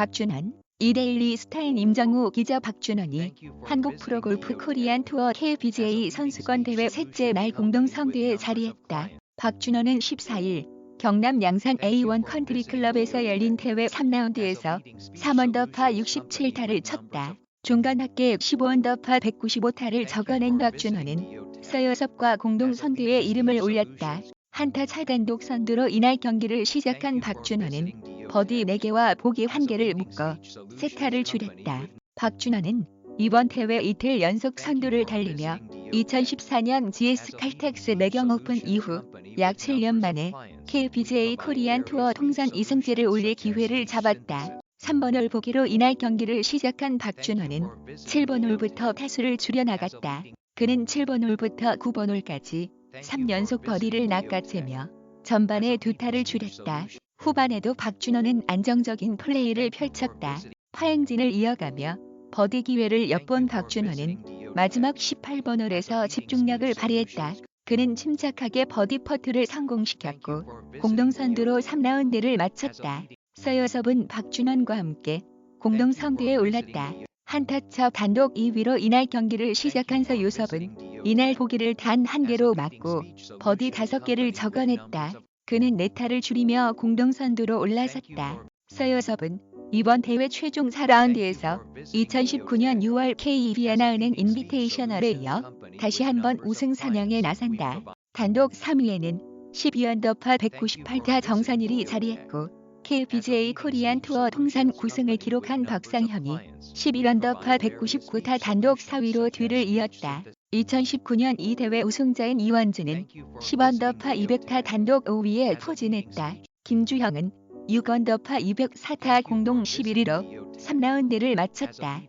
박준원, 이데일리 스타인 임정우 기자 박준원이 한국 프로골프 코리안 투어 KBJ 선수권 대회 셋째 날 공동 성대에 자리했다. 박준원은 14일 경남 양산 A1 컨트리 클럽에서 열린 대회 3라운드에서 3언더파 67타를 쳤다. 중간 합계 15언더파 195타를 적어낸 박준원은 서여섭과 공동 선두에 이름을 올렸다. 한타 차단독 선두로 이날 경기를 시작한 박준원은 버디 4개와 보기 1개를 묶어 세타를 줄였다. 박준원은 이번 대회 이틀 연속 선두를 달리며 2014년 GS 칼텍스 매경 오픈 이후 약 7년 만에 KBJ 코리안 투어 통산 2승째를 올릴 기회를 잡았다. 3번 홀 보기로 이날 경기를 시작한 박준원은 7번 홀부터 타수를 줄여나갔다. 그는 7번 홀부터 9번 홀까지 3연속 버디를 낚아채며 전반에 두 타를 줄였다. 후반에도 박준호는 안정적인 플레이를 펼쳤다. 파행진을 이어가며 버디 기회를 엿본 박준호는 마지막 18번 홀에서 집중력을 발휘했다. 그는 침착하게 버디 퍼트를 성공시켰고 공동선두로 3라운드를 마쳤다. 서여섭은 박준원과 함께 공동선두에 올랐다. 한타차 단독 2위로 이날 경기를 시작한 서유섭은 이날 보기를 단 한 개로 맞고 버디 5개를 적어냈다. 그는 네타를 줄이며 공동 선두로 올라섰다. 서여섭은 이번 대회 최종 4라운드에서 2019년 6월 KB하나은행 인비테이셔널에 이어 다시 한번 우승 사냥에 나선다. 단독 3위에는 12언더파 198타 정선일이 자리했고 KBJ 코리안 투어 통산 9승을 기록한 박상현이 11언더파 199타 단독 4위로 뒤를 이었다. 2019년 이 대회 우승자인 이완주는 10언더파 200타 단독 5위에 포진했다. 김주형은 6언더파 204타 공동 11위로 3라운드를 마쳤다.